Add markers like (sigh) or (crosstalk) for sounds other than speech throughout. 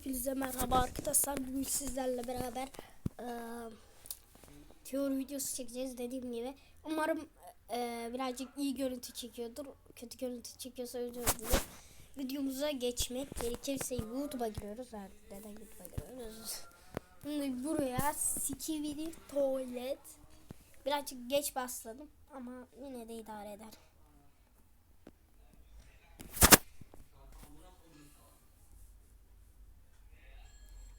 Hepinize merhaba arkadaşlar. Bugün sizlerle beraber eee teori videosu çekeceğiz dediğim gibi. Umarım eee, birazcık iyi görüntü çekiyordur. Kötü görüntü çekiyorsa özür dilerim. Videomuza geçmek gerekirse YouTube'a giriyoruz. Neden YouTube'a giriyoruz? Şimdi buraya Skibidi Tuvalet. Birazcık geç başladım ama yine de idare eder.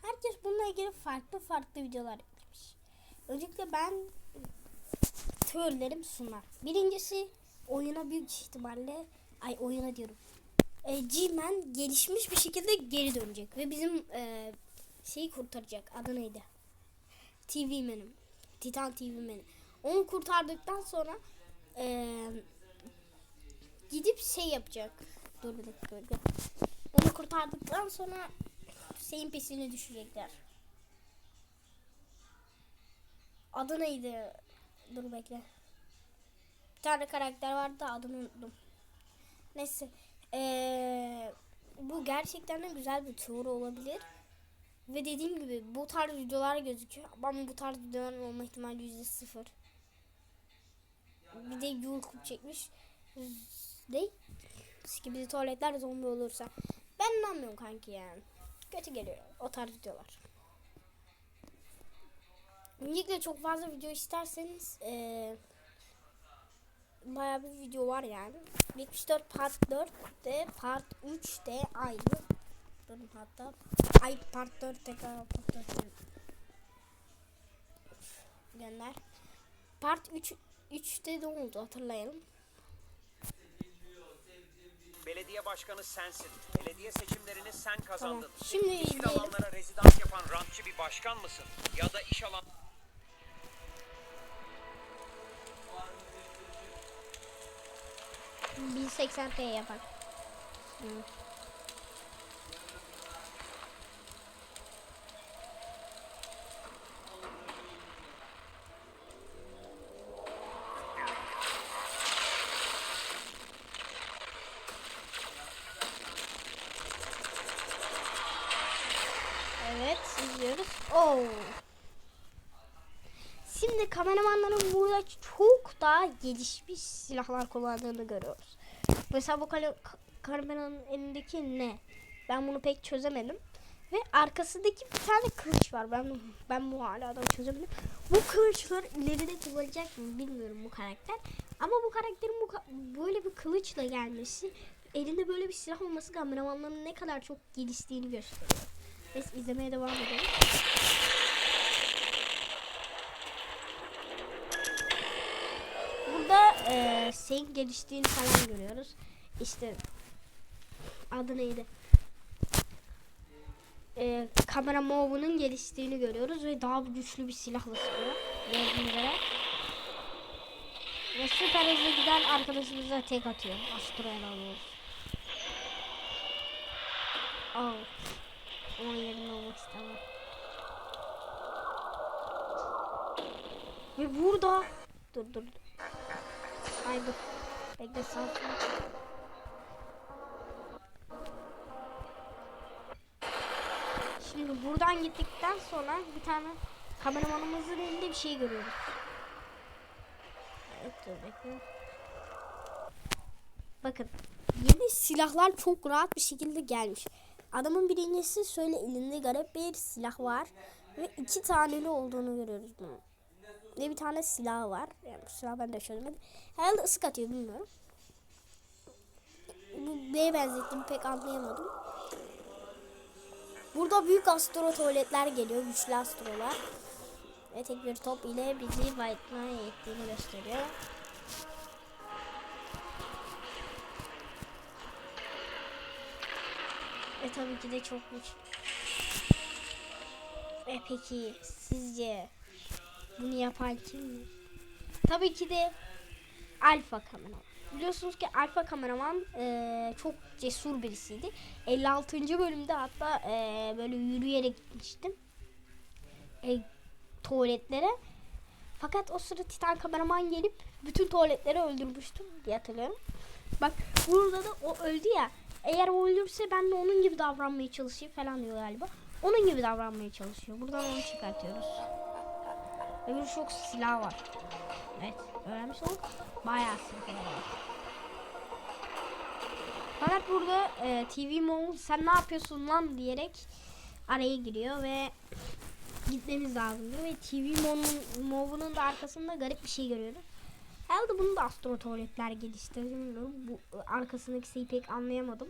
Herkes bununla ilgili farklı farklı videolar eklemiş. Öncelikle ben teorilerim şunlar. Birincisi oyuna büyük ihtimalle ay oyuna diyorum. E, G-Man gelişmiş bir şekilde geri dönecek ve bizim e, şeyi kurtaracak. Adı neydi? TV Man'im. Titan TV Man'im. Onu kurtardıktan sonra e, gidip şey yapacak. Dur bir dakika. Onu kurtardıktan sonra şeyin pesine düşecekler. Adı neydi? Dur bekle. Bir tane karakter vardı da adını unuttum. Neyse. Ee, bu gerçekten de güzel bir tur olabilir. Ve dediğim gibi bu tarz videolar gözüküyor. Ama bu tarz videoların olma ihtimali yüzde sıfır. Bir de YouTube çekmiş. Ne? Skibidi tuvaletler zombi olursa. Ben inanmıyorum kanki yani. Kötü geliyor o tarz videolar. Öncelikle çok fazla video isterseniz eee bayağı bir video var yani. 74 part 4 de part 3 de aynı. Durun hatta. Ay part 4 tekrar part 4 gönder. Part 3 3'te de oldu hatırlayalım. Belediye başkanı sensin. Belediye seçimlerini sen kazandın. Tamam. Şimdi izleyelim. alanlara rezidans yapan rantçı bir başkan mısın? Ya da iş alan... 1080p yapar. Hı. Evet Şimdi kameramanların burada çok daha gelişmiş silahlar kullandığını görüyoruz. Mesela bu kameranın elindeki ne? Ben bunu pek çözemedim. Ve arkasındaki bir tane kılıç var. Ben ben bu hala da çözemedim. Bu kılıçlar ileride kullanacak mı bilmiyorum bu karakter. Ama bu karakterin bu böyle bir kılıçla gelmesi, elinde böyle bir silah olması kameramanların ne kadar çok geliştiğini gösteriyor. Biz izlemeye devam edelim. Burada eee senin geliştiğini falan görüyoruz. İşte adı neydi? Eee kamera move'unun geliştiğini görüyoruz ve daha güçlü bir silahla sıkıyor. Gördüğünüz. Ve süper hızlı giden arkadaşımıza tek atıyor. Astro'ya alıyoruz. Oh. Onun yerinde olmak istemem. Ve burada dur dur. Ay dur. Bekle sakin. Şimdi buradan gittikten sonra bir tane kameramanımızın elinde bir şey görüyoruz. Evet dur bekle. Bakın yeni silahlar çok rahat bir şekilde gelmiş. Adamın birincisi şöyle elinde garip bir silah var ve iki taneli olduğunu görüyoruz Ve bir tane silah var. Yani silah ben de çözemedim. Herhalde ısık atıyor bilmiyorum. Bu neye benzettiğimi pek anlayamadım. Burada büyük astro tuvaletler geliyor. Güçlü astrolar. Ve tek bir top ile bizi White'ına ettiğini gösteriyor. Ve tabii ki de çok güçlü. E peki sizce bunu yapan kim? Tabii ki de Alfa kameraman. Biliyorsunuz ki Alfa kameraman eee, çok cesur birisiydi. 56. bölümde hatta eee, böyle yürüyerek gitmiştim. E, tuvaletlere. Fakat o sırada Titan kameraman gelip bütün tuvaletleri öldürmüştüm diye hatırlıyorum. Bak burada da o öldü ya. eğer o ölürse ben de onun gibi davranmaya çalışayım falan diyor galiba. Onun gibi davranmaya çalışıyor. Buradan onu çıkartıyoruz. Öbür çok silah var. Evet öğrenmiş olduk. Bayağı silah var. Fakat burada e, TV Mom sen ne yapıyorsun lan diyerek araya giriyor ve gitmemiz lazım diyor ve TV Mom'un Mom'un da arkasında garip bir şey görüyoruz. Herhalde bunu da astro tuvaletler geliştirdi bilmiyorum. Bu e, arkasındaki şeyi pek anlayamadım.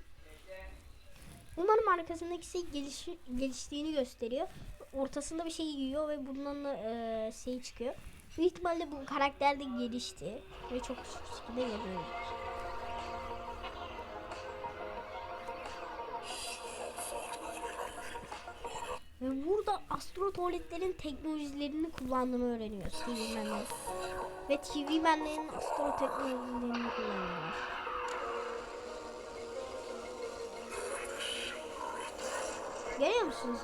Umarım arkasındaki şey geliş, geliştiğini gösteriyor. Ortasında bir şey yiyor ve bundan da e, şey çıkıyor. Büyük ihtimalle bu karakter de gelişti ve çok şekilde geliyor. Ve burada astro tuvaletlerin teknolojilerini kullandığını öğreniyoruz TV Man'lerin. Ve TV Man'lerin astro teknolojilerini kullanıyorlar. Görüyor musunuz?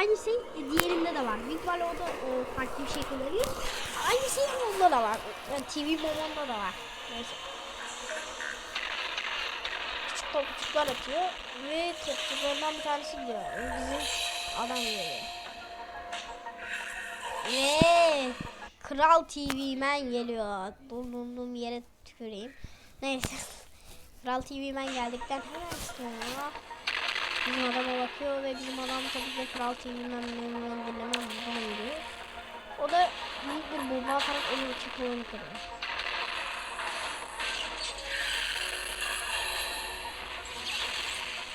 Aynı şey diğerinde de var. Büyük ihtimalle o da e, farklı bir şey kullanıyor. Aynı şey onda da var. Yani TV Momon'da da var. Neyse. Küçük topçuklar atıyor ve topçuklarından bir tanesi diyor. Bizim adam geliyor. Ve Kral TV Man geliyor. Bulunduğum yere tüküreyim. Neyse. (laughs) Kral TV Man geldikten hemen sonra bizim adama bakıyor ve bizim adam tabii ki Kral TV Man'ın dinlemem buradan geliyor. O da büyük bir bomba atarak onu çıkıyor kırıyor.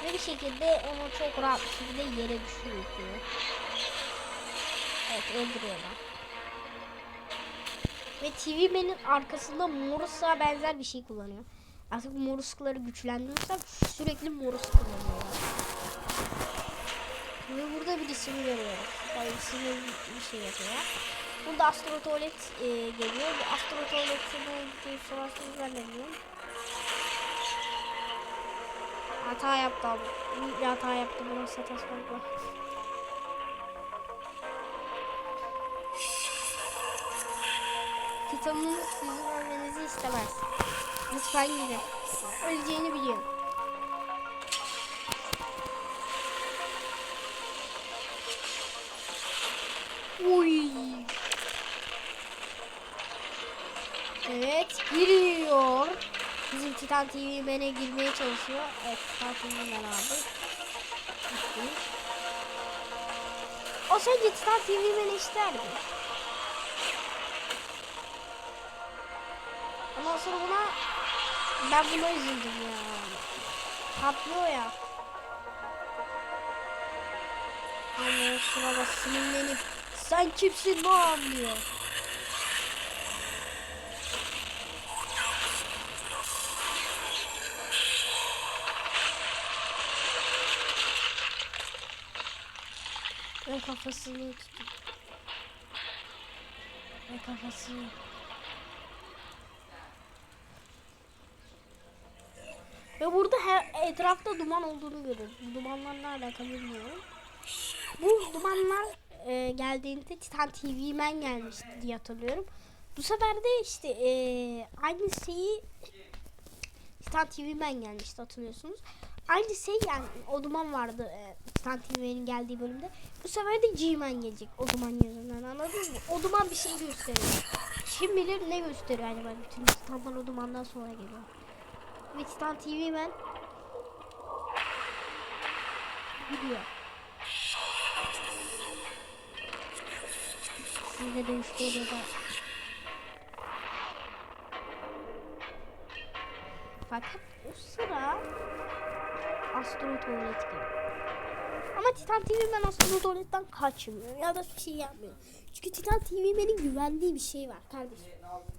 Ve bir şekilde onu çok rahat bir şekilde yere düşürüyor. Evet öldürüyorlar. Ve TV Man'in arkasında Morus'a benzer bir şey kullanıyor. Artık Morus'ları güçlendirirsen sürekli Morus kullanıyorlar. Ve burada bir isim görüyoruz. Hayır isimli bir şey yapıyor. Burada Astro Tuvalet e, geliyor. Bu Astro Tuvalet'ini sorarsanız ben de bilmiyorum. Hata yaptı abi. Büyük bir hata yaptı. Bunu satas var. Titan'ın sizin ölmenizi istemez. Lütfen gidin. Öleceğini biliyorum. Titan TV bana girmeye çalışıyor. Evet Titan TV ben. Gitti. O sence Titan TV beni ister mi? Ondan sonra buna ben buna üzüldüm ya. Patlıyor ya. Ama o sırada sinirlenip sen kimsin lan diyor. Ve kafasını tuttu. Ve kafasını. Ve burada her, etrafta duman olduğunu görüyoruz. Bu dumanlarla alakalı bilmiyorum. Bu dumanlar e, geldiğinde Titan TV Man gelmişti diye hatırlıyorum. Bu sefer de işte e, aynı şeyi Titan TV Man gelmişti hatırlıyorsunuz. Aynı şey yani o duman vardı e, Titan TV'nin geldiği bölümde. Bu sefer de G-Man gelecek o duman yüzünden anladınız mı? O duman bir şey gösteriyor. Kim bilir ne gösteriyor acaba bütün Titanlar o dumandan sonra geliyor. Ve Titan TV Man gidiyor. Size dönüşte oluyor da. Fakat o sıra Astro Tuvalet geliyor. Ama Titan TV Man Astro Tuvalet'ten kaçmıyor ya da bir şey yapmıyor. Çünkü Titan TV Man'in güvendiği bir şey var kardeşim.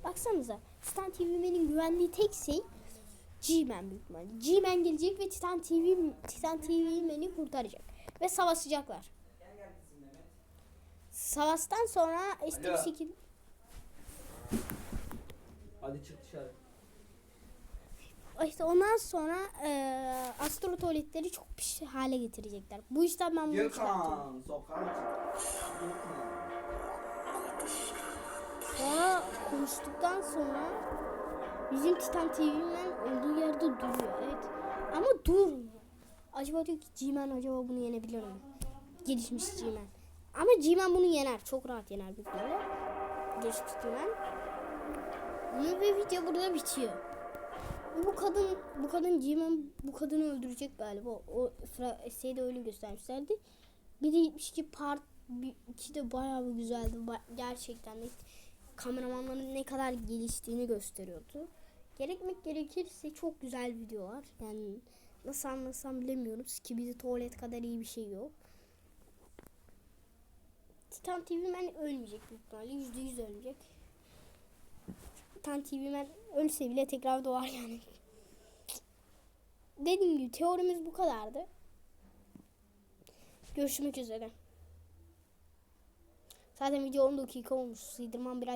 Baksanıza Titan TV Man'in güvendiği tek şey G-Man büyük ihtimalle. G-Man gelecek ve Titan TV Titan TV Man'i kurtaracak. Ve savaşacaklar. Savaştan sonra işte bir şekilde Hadi çık dışarı. İşte ondan sonra eee astro tuvaletleri çok pis hale getirecekler. Bu yüzden ben bunu çıkartıyorum. Gökhan sokağa çık. Gökhan. Sonra konuştuktan sonra bizim Titan TV'nin olduğu yerde duruyor. Evet. Ama durmuyor. acaba diyor ki G-Man acaba bunu yenebilir mi? Gelişmiş G-Man. Ama G-Man bunu yener. Çok rahat yener büyük ihtimalle. Gelişmiş. Bunu ve video burada bitiyor. Bu kadın bu kadın G-Man bu kadını öldürecek galiba. O fra- şeyde öyle göstermişlerdi. Bir de 72 part 2 de bayağı bir güzeldi. Gerçekten de kameramanların ne kadar geliştiğini gösteriyordu. Gerekmek gerekirse çok güzel videolar. Yani nasıl anlasam bilemiyorum. Ki bizi tuvalet kadar iyi bir şey yok. Titan TV Man ölmeyecek büyük ihtimalle. Yüzde yüz ölmeyecek. Titan TV Man ölse bile tekrar doğar yani. Dediğim gibi teorimiz bu kadardı. Görüşmek üzere. Zaten video 10 dakika olmuş. Sıyırmam biraz